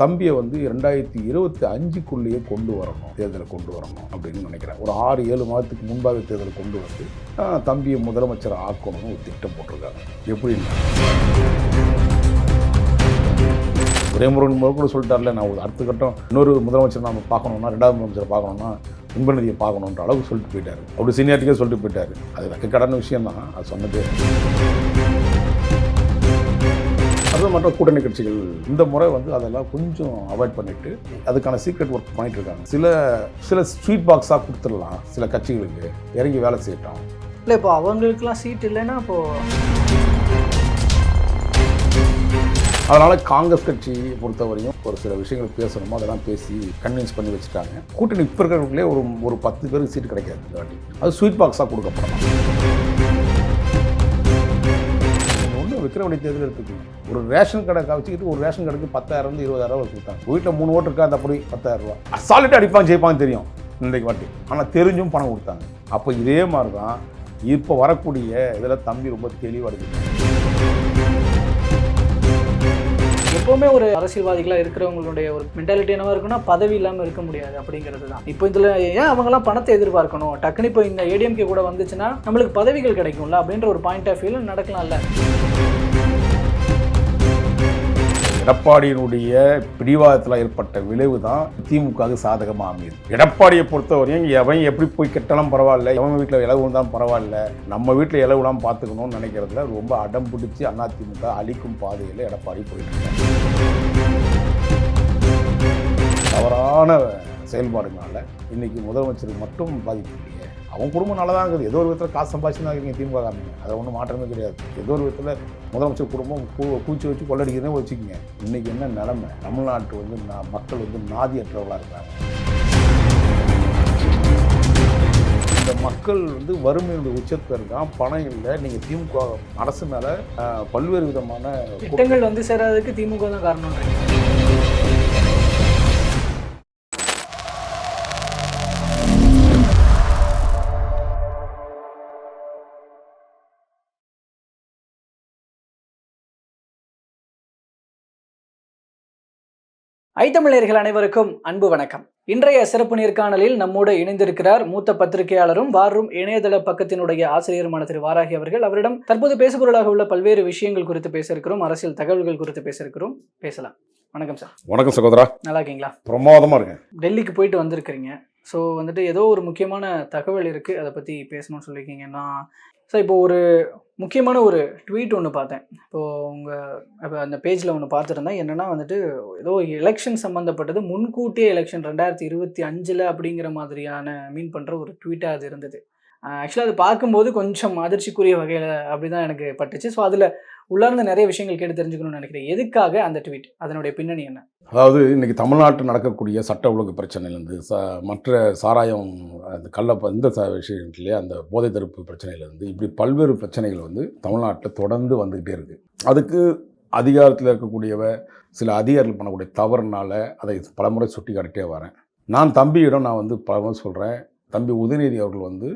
தம்பியை வந்து ரெண்டாயிரத்தி இருபத்தி அஞ்சுக்குள்ளேயே கொண்டு வரணும் தேர்தலை கொண்டு வரணும் அப்படின்னு நினைக்கிறேன். ஒரு ஆறு ஏழு மாதத்துக்கு முன்பாக தேர்தலை கொண்டு வந்து தம்பியை முதலமைச்சர் ஆக்கணும்னு ஒரு திட்டம் போட்டிருக்காங்க. எப்படின்னா? துரைமுருகன் முதல் கூட சொல்லிட்டார்ல நான் ஒரு அடுத்த கட்டம் இன்னொரு முதலமைச்சர் நம்ம பார்க்கணும்னா ரெண்டாவது முதலமைச்சர் பார்க்கணும்னா இன்பநிதியை பார்க்கணுன்ற அளவுக்கு சொல்லிட்டு போயிட்டார். அப்படி சீனியார்ட்டிக்கே சொல்லிட்டு போயிட்டார். அது வெக்கக்கடான விஷயம் தான் அது சொன்னது மற்ற கூட்டணி கட்சிகள் இந்த முறை வந்து அதெல்லாம் கொஞ்சம் அவாய்ட் பண்ணிட்டு அதுக்கான சீக்ரெட் ஒர்க் பண்ணிட்டு இருக்காங்க சில சில ஸ்வீட் பாக்ஸாக கொடுத்துடலாம் சில கட்சிகளுக்கு. இறங்கி வேலை செய்யட்டும். இல்லை இப்போ அவங்களுக்குலாம் சீட் இல்லைன்னா இப்போ அதனால காங்கிரஸ் கட்சி பொறுத்தவரையும் ஒரு சில விஷயங்கள் பேசணுமோ அதெல்லாம் பேசி கன்வின்ஸ் பண்ணி வச்சுட்டாங்க. கூட்டணி இப்போ இருக்கிறவங்களே ஒரு ஒரு பத்து பேருக்கு சீட் கிடைக்காது இந்த வாட்டி. அது ஸ்வீட் பாக்ஸாக கொடுக்கப்படலாம். ஒன்றும் விக்கிரவாணி தேர்தல் இருக்குது ஒரு ரேஷன் கடை வச்சுக்கிட்டு ஒரு ரேஷன் கடைக்கு பத்தாயிரம் இருந்து இருபதாயிரம் ரூபாய் கொடுத்தாங்க. வீட்டில் மூணு ஓட்டு இருக்கா அந்த அப்படி? பத்தாயிரம் ரூபா அசால்ட்டு அடிப்பாங்க ஜெயிப்பாங்க தெரியும் இன்றைக்கு வாட்டி. ஆனால் தெரிஞ்சும் பணம் கொடுத்தாங்க. அப்போ இதே மாதிரி தான் இப்போ வரக்கூடிய இதில் தம்பி ரொம்ப தெளிவாக இருக்குது எப்போவுமே ஒரு அரசியல்வாதிகளாக இருக்கிறவங்களுடைய ஒரு மென்டாலிட்டி என்னவா இருக்குன்னா பதவி இல்லாமல் இருக்க முடியாது அப்படிங்கிறது தான் இப்போ இதில் ஏன் அவங்கலாம் பணத்தை எதிர்பார்க்கணும்? டக்குனு இப்போ இந்த ஏடிஎம்கே கூட வந்துச்சுன்னா நம்மளுக்கு பதவிகள் கிடைக்கும்ல அப்படின்ற ஒரு பாயிண்ட் ஆஃப் வியூவில் நடக்கலாம்ல. எடப்பாடியினுடைய பிடிவாதத்தில் ஏற்பட்ட விளைவு தான் திமுகவுக்கு சாதகமாக அமையுது. எடப்பாடியை பொறுத்தவரையும் எவன் எப்படி போய் கெட்டாலும் பரவாயில்ல. எவன் வீட்டில் இலவு இருந்தாலும் பரவாயில்ல. நம்ம வீட்டில் இலவுலாம் பார்த்துக்கணும்னு நினைக்கிறதுல ரொம்ப அடம் பிடிச்சி அதிமுக அழிக்கும் பாதையில் எடப்பாடி போயிட்டு தவறான செயல்பாடுனால இன்னைக்கு முதலமைச்சருக்கு மட்டும் பாதிப்பு. அவன் குடும்பம் நல்லா தான் இருக்குது ஏதோ ஒரு விதத்தில் காசு சம்பாதிச்சு தான் இருக்கீங்க திமுக காரணம் அதை ஒன்றும் மாற்றமே கிடையாது. ஏதோ ஒரு விதத்தில் முதலமைச்சர் குடும்பம் பூ பூச்சி வச்சு கொள்ளடிக்கிறதே வச்சுக்கோங்க. இன்றைக்கி என்ன நிலைமை? தமிழ்நாட்டு வந்து நான் மக்கள் வந்து நாதியற்றவர்களாக இருக்காங்க. இந்த மக்கள் வந்து வறுமையுடைய உச்சத்தில் இருக்கான் பணம் இல்லை. நீங்கள் திமுக அரசு மேலே பல்வேறு விதமான திட்டங்கள் வந்து சேராததுக்கு திமுக தான் காரணம் ஐத்தமிழர்கள் அனைவருக்கும் அன்பு வணக்கம். இன்றைய சிறப்பு நேர்காணலில் நம்மோடு இணைந்திருக்கிறார் மூத்த பத்திரிகையாளரும் வாரும் இணையதள பக்கத்தினுடைய ஆசிரியருமான திரு வாராகி அவர்கள். அவரிடம் தற்போது பேசுபொருளாக உள்ள பல்வேறு விஷயங்கள் குறித்து பேச இருக்கிறோம் அரசியல் தகவல்கள் குறித்து பேச இருக்கிறோம் பேசலாம். வணக்கம் சார். வணக்கம் சகோதரா. நல்லா இருக்கீங்களா? பிரமாதமாக இருக்கேன். டெல்லிக்கு போயிட்டு வந்திருக்கிறீங்க. ஸோ வந்துட்டு ஏதோ ஒரு முக்கியமான தகவல் இருக்குது அதை பற்றி பேசணும்னு சொல்லியிருக்கீங்க நான் சார் இப்போ ஒரு முக்கியமான ஒரு ட்வீட் ஒன்று பார்த்தேன். இப்போது உங்கள் இப்போ அந்த பேஜில் ஒன்று பார்த்துருந்தேன். என்னென்னா வந்துட்டு ஏதோ எலெக்ஷன் சம்மந்தப்பட்டது முன்கூட்டியே எலெக்ஷன் ரெண்டாயிரத்தி இருபத்தி அஞ்சில் அப்படிங்கிற மாதிரியான மீன் பண்ணுற ஒரு ட்வீட்டாக அது இருந்தது. ஆக்சுவலாக அது பார்க்கும்போது கொஞ்சம் அதிர்ச்சிக்குரிய வகையில் அப்படி தான் எனக்கு பட்டுச்சு. ஸோ அதில் உள்ளார்ந்து நிறைய விஷயங்கள் கேட்டு தெரிஞ்சுக்கணும்னு நினைக்கிறேன். எதுக்காக அந்த ட்வீட்? அதனுடைய பின்னணி என்ன? அதாவது இன்னைக்கு தமிழ்நாட்டில் நடக்கக்கூடிய சட்ட ஒழுங்கு பிரச்சனையிலேருந்து ச மற்ற சாராயம் அந்த கள்ள இந்த ச விஷயத்துலேயே அந்த போதை தடுப்பு பிரச்சனையிலேருந்து இப்படி பல்வேறு பிரச்சனைகள் வந்து தமிழ்நாட்டில் தொடர்ந்து வந்துக்கிட்டே இருக்குது அதுக்கு அதிகாரத்தில் இருக்கக்கூடியவ சில அதிகாரிகள் பண்ணக்கூடிய தவறுனால அதை பலமுறை சுட்டி காட்டிட்டே வரேன். நான் தம்பியிடம் நான் வந்து பலமுறை சொல்கிறேன் தம்பி உதயநிதி அவர்கள் வந்து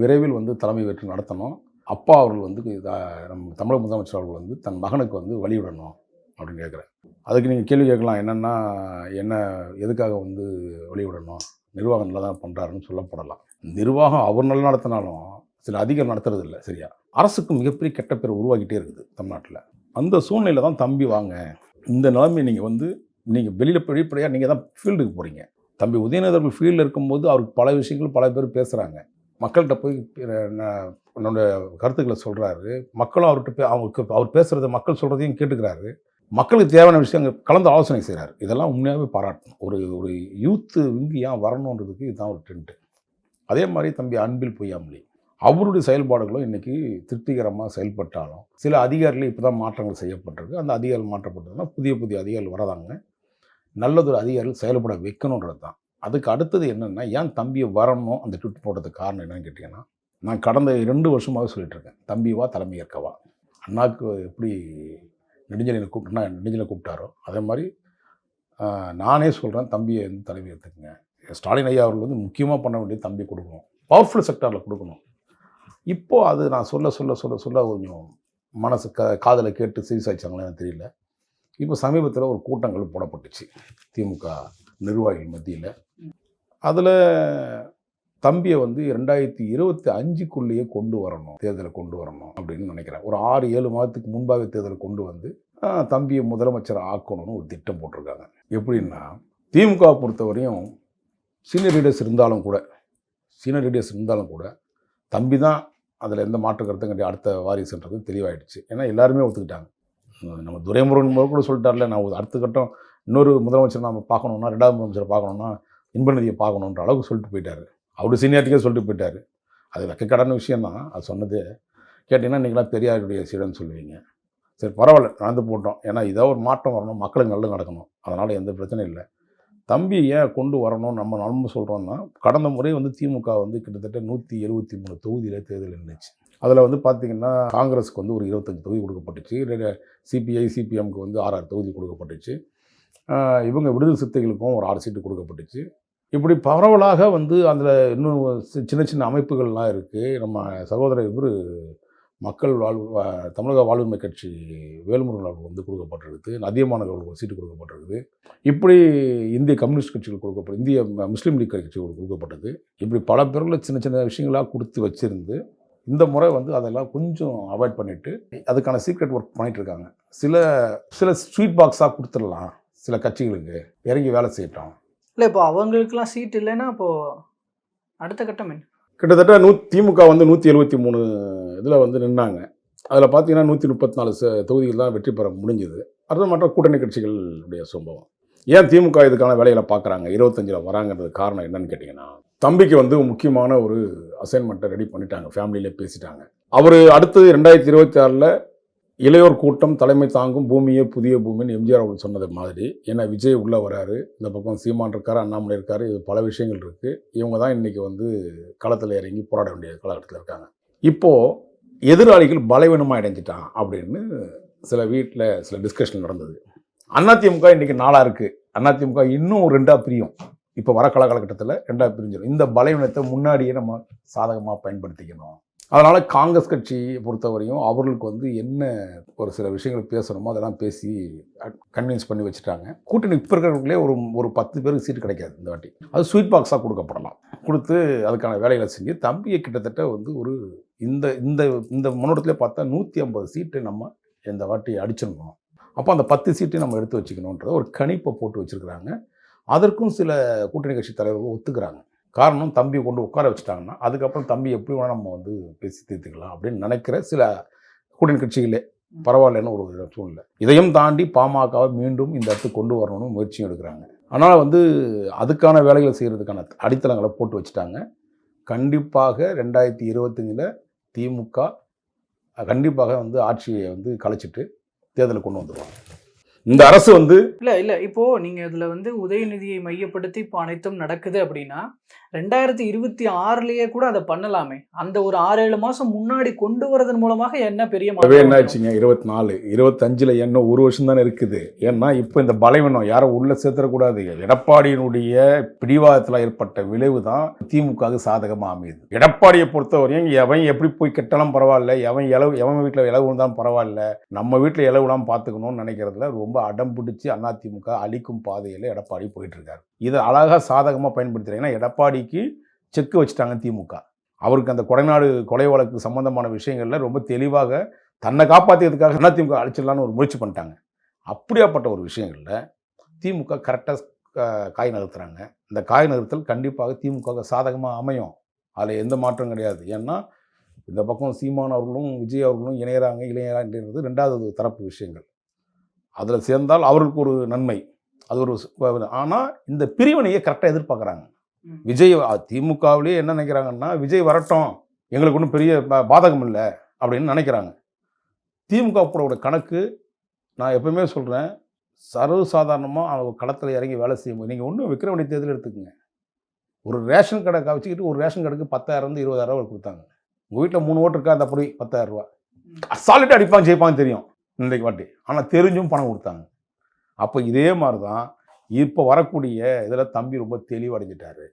விரைவில் வந்து தலைமை ஏற்று நடத்தணும். அப்பா அவர்கள் வந்து நம்ம தமிழக முதலமைச்சர் அவர்கள் வந்து தன் மகனுக்கு வந்து வழிவிடணும் அப்படின்னு கேட்குறேன் அதுக்கு நீங்கள் கேள்வி கேட்கலாம் என்னென்னா என்ன எதுக்காக வந்து வழிவிடணும் நிர்வாகம் நல்லா தான் பண்ணுறாருன்னு சொல்லப்படலாம். நிர்வாகம் அவர் நல்லா நடத்தினாலும் சில அதிகம் நடத்துறது இல்லை சரியா? அரசுக்கு மிகப்பெரிய கெட்ட பேர் உருவாக்கிட்டே இருக்குது தமிழ்நாட்டில். அந்த சூழ்நிலை தான் தம்பி வாங்க இந்த நிலைமை நீங்கள் வந்து நீங்கள் வெளியில் வெளிப்படையாக நீங்கள் தான் ஃபீல்டுக்கு போகிறீங்க தம்பி உதயநிதர்கள் ஃபீல்டில் இருக்கும்போது அவருக்கு பல விஷயங்கள் பல பேர் பேசுகிறாங்க மக்கள்கிட்ட போய் என்னோட கருத்துக்களை சொல்கிறாரு மக்களும் அவர்கிட்ட பே- அவருக்கு அவர் பேசுகிறத மக்கள் சொல்கிறதையும் கேட்டுக்கிறாரு. மக்களுக்கு தேவையான விஷயங்கள் கலந்து ஆலோசனை செய்கிறார் இதெல்லாம் உண்மையாகவே பாராட்டணும் ஒரு ஒரு யூத்து இங்கு ஏன் வரணுன்றதுக்கு இதுதான் ஒரு ட்ரெண்டு அதே மாதிரி தம்பி அன்பில் பொய்யாமலி அவருடைய செயல்பாடுகளும் இன்றைக்கி திருப்திகரமாக செயல்பட்டாலும் சில அதிகாரிகள் இப்போ தான் மாற்றங்கள் செய்யப்பட்டிருக்கு. அந்த அதிகாரிகள் மாற்றப்பட்டதுன்னா புதிய புதிய அதிகாரிகள் வரதாங்க நல்லதொரு அதிகாரிகள் செயல்பட வைக்கணுன்றது தான் அதுக்கு அடுத்தது என்னென்னா ஏன் தம்பியை வரணும்? அந்த ட்விட் போட்டதுக்கு காரணம் என்னன்னு கேட்டிங்கன்னா நான் கடந்த ரெண்டு வருஷமாக சொல்லிட்டு இருக்கேன் தம்பி வா தலைமை ஏற்கவா அண்ணாவுக்கு எப்படி நெடுஞ்சலினை கூப்பிட்டுனா நெடுஞ்சலை கூப்பிட்டாரோ அதே மாதிரி நானே சொல்கிறேன் தம்பியை வந்து தலைமை ஏற்றுக்குங்க ஸ்டாலின் ஐயா அவர்கள் வந்து முக்கியமாக பண்ண வேண்டிய தம்பி கொடுக்கணும். பவர்ஃபுல் செக்டாரில் கொடுக்கணும். இப்போது அது நான் சொல்ல சொல்ல சொல்ல சொல்ல கொஞ்சம் மனசு க காதலை கேட்டு செவி சாய்ச்சாங்களே தெரியல. இப்போ சமீபத்தில் ஒரு கூட்டங்கள் போடப்பட்டுச்சு. திமுக நிர்வாகிகள் மத்தியில். அதில் தம்பியை வந்து ரெண்டாயிரத்தி இருபத்தி அஞ்சுக்குள்ளேயே கொண்டு வரணும் தேர்தலை கொண்டு வரணும் அப்படின்னு நினைக்கிறேன். ஒரு ஆறு ஏழு மாதத்துக்கு முன்பாகவே தேர்தலை கொண்டு வந்து தம்பியை முதலமைச்சர் ஆக்கணும்னு ஒரு திட்டம் போட்டிருக்காங்க. எப்படின்னா திமுக பொறுத்தவரையும் சீனியர் லீடர்ஸ் இருந்தாலும் கூட சீனியர் லீடர்ஸ் இருந்தாலும் கூட தம்பி தான் அதில் எந்த மாற்று கருத்தும் கிடையாது. அடுத்த வாரிசுன்றது தெளிவாயிடுச்சு. ஏன்னா எல்லாருமே ஒத்துக்கிட்டாங்க. நம்ம துரைமுருகன் முதல் கூட சொல்லிட்டார்ல நான் அடுத்த கட்டம் இன்னொரு முதலமைச்சர் நம்ம பார்க்கணுன்னா ரெண்டாவது முதலமைச்சர் பார்க்கணுன்னா இன்பநிதியை பார்க்கணுன்ற அளவுக்கு சொல்லிட்டு போயிட்டார். அவரு சீனியார்ட்டிக்கே சொல்லிட்டு போயிட்டார். அது வெக்கக்கடான விஷயம் தான் அது சொன்னது கேட்டிங்கன்னா நீங்களாம் பெரியாருடைய சீடன்னு சொல்லுவீங்க. சரி பரவாயில்ல நடந்து போட்டோம். ஏன்னா இதோ ஒரு மாற்றம் வரணும் மக்களுக்கு நல்லது நடக்கணும். அதனால் எந்த பிரச்சனையும் இல்லை. தம்பி ஏன் கொண்டு வரணும் நம்ம நம்ம சொல்கிறோம்னா கடந்த முறை வந்து திமுக வந்து கிட்டத்தட்ட நூற்றி எழுபத்தி மூணு தொகுதியில் தேர்தல் நின்றுச்சு அதில் வந்து பார்த்திங்கன்னா காங்கிரஸுக்கு வந்து ஒரு இருபத்தஞ்சி தொகுதி கொடுக்கப்பட்டுச்சு. சிபிஐ சிபிஎம்க்கு வந்து ஆறு ஆறு தொகுதி கொடுக்கப்பட்டுச்சு. இவங்க விடுதலை சிறுத்தைகளுக்கும் ஒரு ஆறு சீட்டு கொடுக்கப்பட்டுச்சு. இப்படி பரவலாக வந்து அதில் இன்னும் சின்ன சின்ன அமைப்புகள்லாம் இருக்குது நம்ம சகோதரர் இவர் மக்கள் வாழ்வு தமிழக வாழ்வுரிமை கட்சி வேலுமுருகன் அவர்களுக்கு வந்து கொடுக்கப்பட்டிருக்கு அதிகமான அவர்களுக்கு ஒரு சீட்டு கொடுக்கப்பட்டிருக்குது. இப்படி இந்திய கம்யூனிஸ்ட் கட்சிகள் கொடுக்கப்பட்ட இந்திய முஸ்லீம் லீக் கட்சிகளுக்கு கொடுக்கப்பட்டது. இப்படி பல பேரில் சின்ன சின்ன விஷயங்களாக கொடுத்து வச்சிருந்து இந்த முறை வந்து அதெல்லாம் கொஞ்சம் அவாய்ட் பண்ணிவிட்டு அதுக்கான சீக்ரெட் ஒர்க் பண்ணிகிட்ருக்காங்க இருக்காங்க. சில சில ஸ்வீட் பாக்ஸாக கொடுத்துடலாம். சில கட்சிகளுக்கு இறங்கி வேலை செய்யட்டோம். இல்லை இப்போ அவங்களுக்குலாம் சீட் இல்லைன்னா அப்போது அடுத்த கட்டம் என்ன? கிட்டத்தட்ட நூ திமுக வந்து நூற்றி எழுபத்தி மூணு இதில் வந்து நின்னாங்க. அதில் பார்த்தீங்கன்னா நூற்றி முப்பத்தி நாலு தொகுதிகள் தான் வெற்றி பெற முடிஞ்சது. அது மற்ற கூட்டணி கட்சிகளுடைய சம்பவம். ஏன் திமுக இதுக்கான வேலைகளை பார்க்குறாங்க? இருபத்தஞ்சில் வராங்கிறது காரணம் என்னன்னு கேட்டிங்கன்னா தம்பிக்கு வந்து முக்கியமான ஒரு அசைன்மெண்ட்டை ரெடி பண்ணிட்டாங்க. ஃபேமிலியிலே பேசிட்டாங்க. அவர் அடுத்தது ரெண்டாயிரத்தி இருபத்தி ஆறில் இளையோர் கூட்டம் தலைமை தாங்கும் பூமியே புதிய பூமின்னு எம்ஜிஆர் அவர்கள் சொன்னது மாதிரி. ஏன்னா விஜய் உள்ளே வராரு இந்த பக்கம் சீமான் இருக்கார் அண்ணாமலை இருக்கார் இது பல விஷயங்கள் இருக்குது இவங்க தான் இன்றைக்கி வந்து களத்தில் இறங்கி போராட வேண்டிய காலகட்டத்தில் இருக்காங்க. இப்போது எதிராளிகள் பலவீனமாக அடைஞ்சிட்டான் அப்படின்னு சில வீட்டில் சில டிஸ்கஷன் நடந்தது. அதிமுக இன்றைக்கி நாளாக இருக்குது அதிமுக இன்னும் ரெண்டாக பிரியும். இப்போ வர காலகட்டத்தில் ரெண்டாக பிரிஞ்சிடும் இந்த பலவீனத்தை முன்னாடியே நம்ம சாதகமாக பயன்படுத்திக்கணும். அதனால் காங்கிரஸ் கட்சியை பொறுத்தவரையும் அவர்களுக்கு வந்து என்ன ஒரு சில விஷயங்கள் பேசணுமோ அதெல்லாம் பேசி கன்வின்ஸ் பண்ணி வச்சுட்டாங்க. கூட்டணி இப்போ இருக்கிறவங்களே ஒரு ஒரு பத்து பேருக்கு சீட்டு கிடைக்காது இந்த வாட்டி. அது ஸ்வீட் பாக்ஸாக கொடுக்கப்படலாம். கொடுத்து அதுக்கான வேலைகளை செஞ்சு தம்பியை கிட்டத்தட்ட வந்து ஒரு இந்த இந்த இந்த முன்னோட்டத்திலே பார்த்தா நூற்றி ஐம்பது சீட்டு நம்ம இந்த வாட்டி அடிச்சிடணும். அப்போ அந்த பத்து சீட்டையும் நம்ம எடுத்து வச்சுக்கணுன்றத ஒரு கணிப்பை போட்டு வச்சுருக்கிறாங்க. அதற்கும் சில கூட்டணி கட்சி தலைவர்கள் ஒத்துக்கிறாங்க. காரணம் தம்பியை கொண்டு உட்கார வச்சுட்டாங்கன்னா அதுக்கப்புறம் தம்பி எப்படி வேணால் நம்ம வந்து பேசி தீர்த்துக்கலாம் அப்படின்னு நினைக்கிற சில கூட்டணி கட்சிகளே பரவாயில்லன்னு ஒரு சூழ்நிலை. இதையும் தாண்டி பாமகவை மீண்டும் இந்த இடத்துக்கு கொண்டு வரணும்னு முயற்சியும் எடுக்கிறாங்க. ஆனால் வந்து அதுக்கான வேலைகளை செய்கிறதுக்கான அடித்தளங்களை போட்டு வச்சுட்டாங்க. கண்டிப்பாக ரெண்டாயிரத்தி இருபத்தஞ்சில் திமுக கண்டிப்பாக வந்து ஆட்சியை வந்து கலைச்சிட்டு தேர்தலை கொண்டு வந்துடுவாங்க இந்த அரசு வந்து இல்லை இல்லை. இப்போ நீங்க இதுல வந்து உதயநிதியை மையப்படுத்தி இப்போ அனைத்தும் நடக்குது அப்படின்னா ரெண்டாயிரத்தி இருபத்தி ஆறுலயே கூட அதை பண்ணலாமே. அந்த ஒரு ஆறு ஏழு மாசம் முன்னாடி கொண்டு வரதன் மூலமாக என்ன பெரிய என்ன? ஆச்சுங்க இருபத்தி நாலு. இருபத்தஞ்சில் என்ன ஒரு வருஷம் தானே இருக்குது. ஏன்னா இப்போ இந்த பலவீனம் யாரும் உள்ள சேர்த்துடக்கூடாது. எடப்பாடியினுடைய பிடிவாதத்தில் ஏற்பட்ட விளைவு தான் திமுகவுக்கு சாதகமாக அமையுது. எடப்பாடியை பொறுத்தவரையும் எவன் எப்படி போய் கெட்டாலும் பரவாயில்ல. எவன் இலவு எவன் வீட்டில் இலவு இருந்தாலும் பரவாயில்ல. நம்ம வீட்டில் இலவுலாம் பார்த்துக்கணும்னு நினைக்கிறதுல ரொம்ப ரொம்ப அடம் பிடிச்சி அதிமுக அழிக்கும் பாதையில் எடப்பாடி போயிட்டுருக்காரு. இதை அழகாக சாதகமாக பயன்படுத்துறாங்க ஏன்னா எடப்பாடிக்கு செக்கு வச்சுட்டாங்க திமுக. அவருக்கு அந்த கொடைநாடு கொலை வழக்கு சம்மந்தமான விஷயங்களில் ரொம்ப தெளிவாக தன்னை காப்பாற்றியதுக்காக அதிமுக அழிச்சிடலான்னு ஒரு முயற்சி பண்ணிட்டாங்க. அப்படியாப்பட்ட ஒரு விஷயங்களில் திமுக கரெக்டாக காய் நகர்த்துறாங்க. இந்த காய் நகர்த்தல் கண்டிப்பாக திமுக சாதகமாக அமையும். அதில் எந்த மாற்றம் கிடையாது. ஏன்னா இந்த பக்கம் சீமான் அவர்களும் விஜய் அவர்களும் இணையறாங்க இளையறான்றது ரெண்டாவது தரப்பு விஷயங்கள். அதில் சேர்ந்தால் அவர்களுக்கு ஒரு நன்மை. அது ஒரு ஆனால் இந்த பிரிவினையை கரெக்டாக எதிர்பார்க்குறாங்க. விஜய் திமுகவிலே என்ன நினைக்கிறாங்கன்னா விஜய் வரட்டும் எங்களுக்கு ஒன்றும் பெரிய பா- பாதகம் இல்லை அப்படின்னு நினைக்கிறாங்க. திமுக கூட கணக்கு நான் எப்பவுமே சொல்கிறேன் சர்வசாதாரணமாக அவங்க களத்தில் இறங்கி வேலை செய்யும்போது நீங்கள் ஒன்றும் விக்ரமணி தேர்தல் எடுத்துக்கங்க. ஒரு ரேஷன் கடை வச்சுக்கிட்டு ஒரு ரேஷன் கடைக்கு பத்தாயிரம் இருபதாயிரம் ரூபா கொடுத்தாங்க. உங்கள் வீட்டில் மூணு ஓட்டு இருக்கா அந்த அப்படி பத்தாயிரம் ரூபா அசால்ட்டாக அடிப்பாங்க ஜெயிப்பாங்க தெரியும். இன்றைக்கு வட்டி ஆனால் தெரிஞ்சும் பணம் கொடுத்தாங்க. அப்போ இதே மாதிரி தான் இப்போ வரக்கூடிய இதில் தம்பி ரொம்ப தெளிவடைஞ்சிட்டாரு.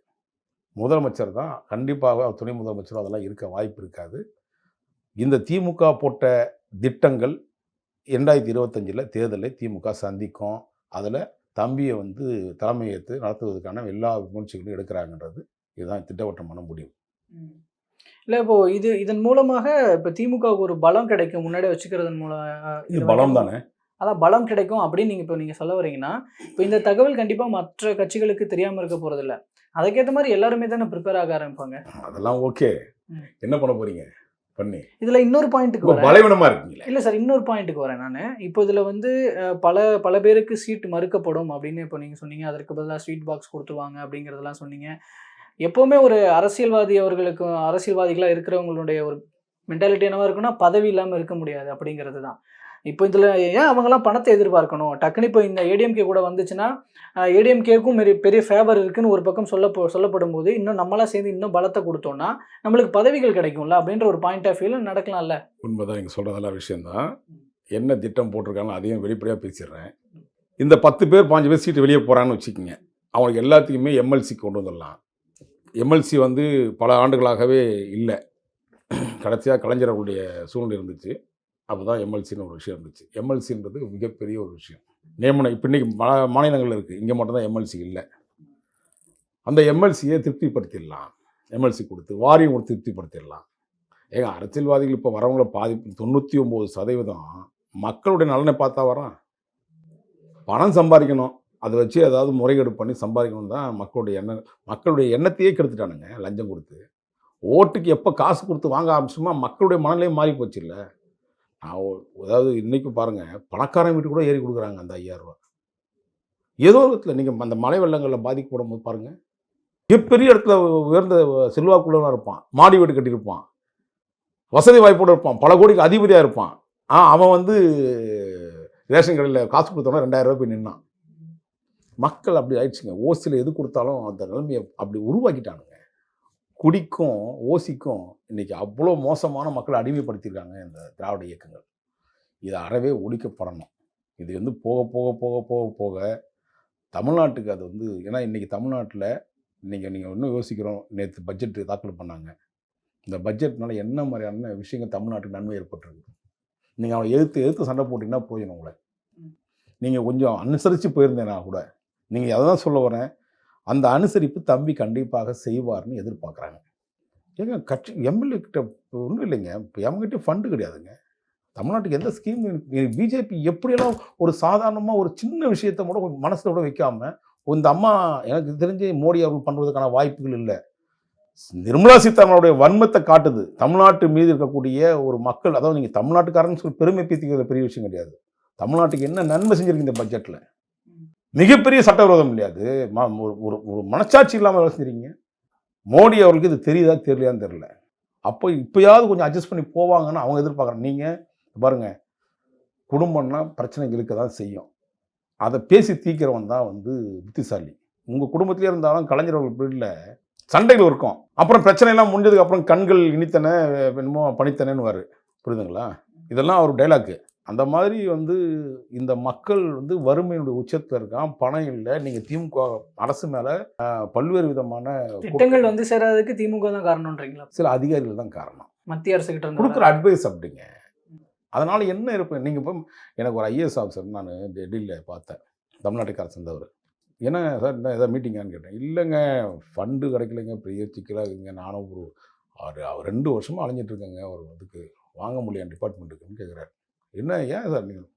முதலமைச்சர் தான் கண்டிப்பாக துணை முதலமைச்சரும் அதெல்லாம் இருக்க வாய்ப்பு இருக்காது. இந்த திமுக போட்ட திட்டங்கள் ரெண்டாயிரத்தி இருபத்தஞ்சில் தேர்தலை திமுக சந்திக்கும். அதில் தம்பியை வந்து தலைமையேற்று நடத்துவதற்கான எல்லா முயற்சிகளும் எடுக்கிறாங்கன்றது. இதுதான் திட்டவட்டமான முடிவு. இல்லை இப்போ இது இதன் மூலமாக இப்போ திமுகவுக்கு ஒரு பலம் கிடைக்கும் முன்னாடி வச்சுக்கிறதன் மூலம் இது பலம் தானே? அதான் பலம் கிடைக்கும் அப்படின்னு நீங்கள் இப்போ நீங்கள் சொல்ல வரீங்கன்னா இப்போ இந்த தகவல் கண்டிப்பாக மற்ற கட்சிகளுக்கு தெரியாமல் இருக்க போகிறதில்ல அதுக்கேற்ற மாதிரி எல்லாருமே தானே ப்ரிப்பேர் ஆக ஆரம்பிப்பாங்க. அதெல்லாம் ஓகே. என்ன பண்ண போறீங்க? பண்ணி. இதில் இன்னொரு பாயிண்ட்டுக்கு வரேன். பலவீனமா இருக்கீங்களே. இல்லை சார் இன்னொரு பாயிண்ட்டுக்கு வரேன் நான். இப்போ இதில் வந்து பல பல பேருக்கு சீட் மறுக்கப்படும் அப்படின்னு இப்போ நீங்கள் சொன்னீங்க. அதற்கு பதிலாக ஸ்வீட் பாக்ஸ் கொடுத்துருவாங்க அப்படிங்கிறதெல்லாம் சொன்னீங்க. எப்போவுமே ஒரு அரசியல்வாதி அவர்களுக்கு அரசியல்வாதிகளாக இருக்கிறவங்களுடைய ஒரு மென்டாலிட்டி என்னவா இருக்குன்னா பதவி இல்லாமல் இருக்க முடியாது அப்படிங்கிறது தான். இப்போ இதில் ஏன் அவங்கெல்லாம் பணத்தை எதிர்பார்க்கணும்? டக்குன்னு இப்போ இந்த ஏடிஎம்கே கூட வந்துச்சுன்னா ஏடிஎம்கேக்கும் பெரிய பெரிய ஃபேவர் இருக்குன்னு ஒரு பக்கம் சொல்ல சொல்லப்படும் போது இன்னும் நம்மளாம் சேர்ந்து இன்னும் பலத்தை கொடுத்தோம்னா நம்மளுக்கு பதவிகள் கிடைக்கும்ல அப்படின்ற ஒரு பாயிண்ட் ஆஃப் வியூவில் நடக்கலாம்ல. உண்மைதான். நீங்கள் சொல்கிறதெல்லாம் விஷயந்தான் என்ன திட்டம் போட்டிருக்காங்களோ அதையும் வெளிப்படையாக பேசிடுறேன். இந்த பத்து பேர் பாஞ்சு பேர் சீட்டு வெளியே போகிறான்னு வச்சுக்கோங்க. அவங்களுக்கு எல்லாத்துக்குமே எம்எல்சி கொண்டு வந்துடலாம். எம்எல்சி வந்து பல ஆண்டுகளாகவே இல்லை. கடைசியாக கலைஞர்களுடைய சூழ்நிலை இருந்துச்சு. அப்போ தான் எம்எல்சின்னு ஒரு விஷயம் இருந்துச்சு. எம்எல்சின்றது மிகப்பெரிய ஒரு விஷயம். நியமனம் இப்போ இன்றைக்கி மா மாநிலங்கள் இருக்குது இங்கே மட்டும்தான் எம்எல்சி இல்லை. அந்த எம்எல்சியை திருப்திப்படுத்திடலாம். எம்எல்சி கொடுத்து வாரியம் கொடுத்து திருப்திப்படுத்திடலாம். ஏங்க அரசியல்வாதிகள் இப்போ வரவங்கள பாதி தொண்ணூற்றி ஒம்பது சதவீதம் மக்களுடைய நலனை பார்த்தா வரான் பணம் சம்பாதிக்கணும். அதை வச்சு ஏதாவது முறைகேடு பண்ணி சம்பாதிக்கணும் தான் மக்களுடைய எண்ணம் மக்களுடைய எண்ணத்தையே கெடுத்துட்டானுங்க லஞ்சம் கொடுத்து. ஓட்டுக்கு எப்போ காசு கொடுத்து வாங்க ஆரம்பிச்சோமா மக்களுடைய மனநிலையும் மாறி போச்சு இல்லை நான் அதாவது இன்றைக்கும் பாருங்கள் பணக்காரன் வீட்டு கூட ஏறி கொடுக்குறாங்க அந்த ஐயாயிரரூவா ஏதோ ஒரு இடத்துல நீங்கள் அந்த மலை வெள்ளங்களில் பாதிக்கப்படும் போது பாருங்கள் மிகப்பெரிய இடத்துல உயர்ந்த செல்வாக்குள்ளவனாக இருப்பான். மாடி வீடு கட்டியிருப்பான். வசதி வாய்ப்போடு இருப்பான். பல கோடிக்கு அதிபதியாக இருப்பான். ஆ அவன் வந்து ரேஷன் கடையில் காசு கொடுத்தோன்னா ரெண்டாயிரம் ரூபாய் போய் நின்னான். மக்கள் அப்படி ஆயிடுச்சுங்க. ஓசியில் எது கொடுத்தாலும் அந்த நிலைமையை அப்படி உருவாக்கிட்டானுங்க. குடிக்கும் ஓசிக்கும் இன்னைக்கு அவ்வளோ மோசமான மக்களை அடிமைப்படுத்தியிருக்காங்க இந்த திராவிட இயக்கங்கள். இதை அறவே ஒழிக்கப்படணும் இது வந்து போக போக போக போக போக தமிழ்நாட்டுக்கு அது வந்து ஏன்னா இன்றைக்கி தமிழ்நாட்டில் இன்றைக்கி நீங்கள் இன்னும் யோசிக்கிறோம் நேற்று பட்ஜெட் தாக்கல் பண்ணாங்க. இந்த பட்ஜெட்னால என்ன மாதிரியான விஷயங்கள் தமிழ்நாட்டுக்கு நன்மை ஏற்பட்டிருக்கு? நீங்கள் அவனை எதிர்த்து எதிர்த்து சண்டை போட்டிங்கன்னா போயிடும் உங்களை. நீங்கள் கொஞ்சம் அனுசரித்து போயிருந்தேனா கூட நீங்கள் அதை தான் சொல்ல வரேன் அந்த அனுசரிப்பு தம்பி கண்டிப்பாக செய்வார்னு எதிர்பார்க்குறாங்க. ஏங்க கட்சி எம்எல்ஏ கிட்ட ஒன்றும் இல்லைங்க. இப்போ எவங்ககிட்ட ஃபண்டு கிடையாதுங்க. தமிழ்நாட்டுக்கு எந்த ஸ்கீம் பிஜேபி எப்படியெல்லாம் ஒரு சாதாரணமாக ஒரு சின்ன விஷயத்தை கூட மனசில் கூட வைக்காமல் இந்த அம்மா எனக்கு தெரிஞ்சு மோடி அவர்கள் பண்ணுறதுக்கான வாய்ப்புகள் இல்லை. நிர்மலா சீதாராமனுடைய வன்மத்தை காட்டுது. தமிழ்நாட்டு மீது இருக்கக்கூடிய ஒரு மக்கள் அதாவது நீங்கள் தமிழ்நாட்டுக்காரன்னு சொல்லி பெருமை பீத்திக்கிறது பெரிய விஷயம் கிடையாது. தமிழ்நாட்டுக்கு என்ன நன்மை செஞ்சுருக்கீங்க இந்த பட்ஜெட்டில் மிகப்பெரிய சட்டவிரோதம் இல்லையாது ம- ஒரு ஒரு ஒரு மனச்சாட்சி இல்லாமல் வேலை செய்கிறீங்க மோடி அவர்களுக்கு இது தெரியுதா தெரியலையான்னு தெரில அப்போ இப்போயாவது கொஞ்சம் அட்ஜஸ்ட் பண்ணி போவாங்கன்னு அவங்க எதிர்பார்க்குறாங்க. நீங்கள் பாருங்கள் குடும்பம்னா பிரச்சனைகள் இருக்க தான் செய்யும். அதை பேசி தீக்கிறவன் தான் வந்து புத்திசாலி. உங்கள் குடும்பத்திலே இருந்தாலும் கலைஞர்கள் பீரியடில் சண்டைகள் இருக்கும். அப்புறம் பிரச்சனைலாம் முடிஞ்சதுக்கப்புறம் முடிஞ்சதுக்கு அப்புறம் கண்கள் இனித்தன என்னமோ பணித்தனன்னு வார் புரியுதுங்களா? இதெல்லாம் அவர் டைலாக்கு அந்த மாதிரி வந்து இந்த மக்கள் வந்து வறுமையினுடைய உச்சத்தில் இருக்கான் பணம் இல்லை. நீங்கள் திமுக அரசு மேலே பல்வேறு விதமான திட்டங்கள் வந்து சேராததுக்கு திமுக தான் காரணம்ன்றீங்களா? சில அதிகாரிகள் தான் காரணம். மத்திய அரசு கிட்ட கொடுக்குற அட்வைஸ் அப்படிங்க. அதனால என்ன இருப்பேன் நீங்கள் இப்போ எனக்கு ஒரு ஐஏஎஸ் ஆஃபீஸர் நான் டெல்லியில் பார்த்தேன். தமிழ்நாட்டுக்கார சேர்ந்தவர் என்ன சார் என்ன ஏதாவது மீட்டிங்கான்னு கேட்டேன். இல்லைங்க ஃபண்டு கிடைக்கலைங்க. பெரிய சிக்கலாக இருக்குங்க நானும் ஒரு ரெண்டு வருஷமாக அலைஞ்சிட்டு இருக்கேங்க. ஒரு இதுக்கு வாங்க முடியும் டிபார்ட்மெண்ட்டுக்குன்னு கேட்குறாரு என்ன ஏன் சார் நீங்கள்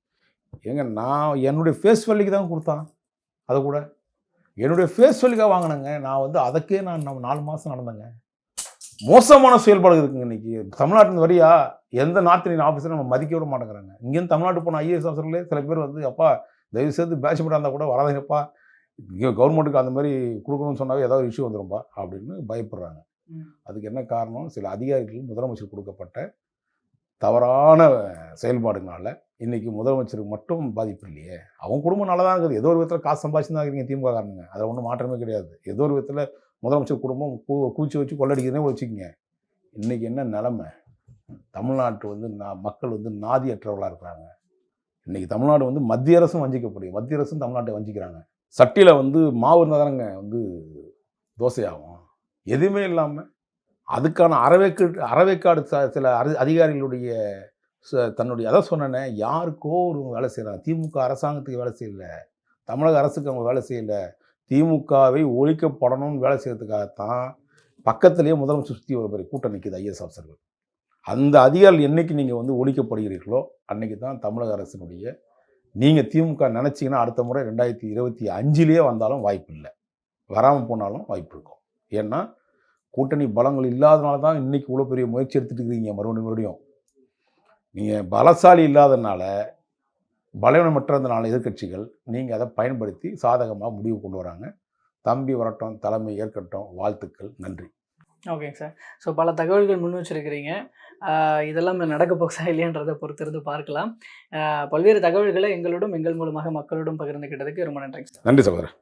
ஏங்க நான் என்னுடைய ஃபேஸ் வேல்யூக்கு தான் கொடுத்தான். அதை கூட. என்னுடைய ஃபேஸ் வேல்யூக்காக வாங்கினேங்க. நான் வந்து அதுக்கே நான் நம்ம நாலு மாதம் நடந்தேங்க. மோசமான செயல்பாடு இருக்குங்க இன்னைக்கு. தமிழ்நாட்டில் வரியா எந்த நார்த் இந்தியன் ஆஃபீஸரும் நம்ம மதிக்க விட மாட்டேங்கிறாங்க. இங்கேருந்து தமிழ்நாட்டு போன ஐஏஎஸ் ஆஃபீஸர்லேயே சில பேர் வந்து அப்பா தயவு செய்து பேட்ச் பட்டா இருந்தால் கூட வராதீங்கப்பா. இங்கே கவர்மெண்ட்டுக்கு அந்த மாதிரி கொடுக்கணும்னு சொன்னாவே ஏதாவது இஷ்யூ வந்துரும்பா அப்படின்னு பயப்படுறாங்க. அதுக்கு என்ன காரணம்? சில அதிகாரிகள் முதலமைச்சர் கொடுக்கப்பட்ட தவறான செயல்பாடுனால இன்றைக்கி முதலமைச்சருக்கு மட்டும் பாதிப்பு இல்லையே? அவங்க குடும்பம் நல்லா தான் இருக்குது. ஏதோ ஒரு விதத்தில் காசு சம்பாதிச்சு தான் இருக்கிறீங்க திமுக காரணங்க அதில் ஒன்றும் மாற்றமே கிடையாது. ஏதோ ஒரு விதத்தில் முதலமைச்சர் குடும்பம் கூ கூச்சி வச்சு கொள்ளடிக்கிறதே வச்சுக்கோங்க. இன்னைக்கு என்ன நிலமை? தமிழ்நாட்டு வந்து நா- மக்கள் வந்து நாதியற்றவர்களாக இருக்கிறாங்க. இன்றைக்கி தமிழ்நாடு வந்து மத்திய அரசும் வஞ்சிக்கப்படுது. மத்திய அரசும் தமிழ்நாட்டை வஞ்சிக்கிறாங்க. சட்டியில் வந்து மாவு இருந்தால் தானேங்க வந்து தோசையாகும். எதுவுமே இல்லாமல் அதுக்கான அறவேக்கு அறவேக்காடு சில அதிகாரிகளுடைய ச- தன்னுடைய அதான் சொன்னேனே யாருக்கோ ஒரு வேலை செய்கிறாங்க திமுக அரசாங்கத்துக்கு வேலை செய்யல. தமிழக அரசுக்கு அவங்க வேலை செய்யல. திமுகவை ஒழிக்கப்படணும்னு வேலை செய்யறதுக்காகத்தான் பக்கத்திலேயே முதலமைச்சர் சுற்றி ஒரு பெரிய கூட்டம் நிற்கிது ஐஎஸ் ஆஃபீஸர்கள். அந்த அதிகாரிகள் என்றைக்கு நீங்கள் வந்து ஒழிக்கப்படுகிறீர்களோ அன்னைக்கு தான் தமிழக அரசினுடைய நீங்கள் திமுக நினச்சிங்கன்னா அடுத்த முறை ரெண்டாயிரத்தி இருபத்தி அஞ்சுலேயே வந்தாலும் வாய்ப்பு இல்லை. வராமல் போனாலும் வாய்ப்பு இருக்கும். ஏன்னா கூட்டணி பலங்கள் இல்லாதனால தான் இன்னைக்கு இவ்வளோ பெரிய முயற்சி எடுத்துட்டு இருக்கிறீங்க மறுபடியும் மறுபடியும். நீங்கள் பலசாலி இல்லாதனால பலவீனமற்றதுனால எதிர்க்கட்சிகள் நீங்கள் அதை பயன்படுத்தி சாதகமாக முடிவு கொண்டு வராங்க. தம்பி வரட்டும் தலைமை ஏற்கட்டும் வாழ்த்துக்கள் நன்றி. ஓகேங்க சார். ஸோ பல தகவல்கள் முன் வச்சிருக்கிறீங்க. இதெல்லாம் நடக்க போகுதா இல்லையன்றதை பொறுத்திருந்து பார்க்கலாம். பல்வேறு தகவல்களை எங்களோடும் எங்கள் மூலமாக மக்களோடும் பகிர்ந்துக்கிட்டதுக்கு ரொம்ப நன்றிங்க சார். நன்றி சகோதரர்.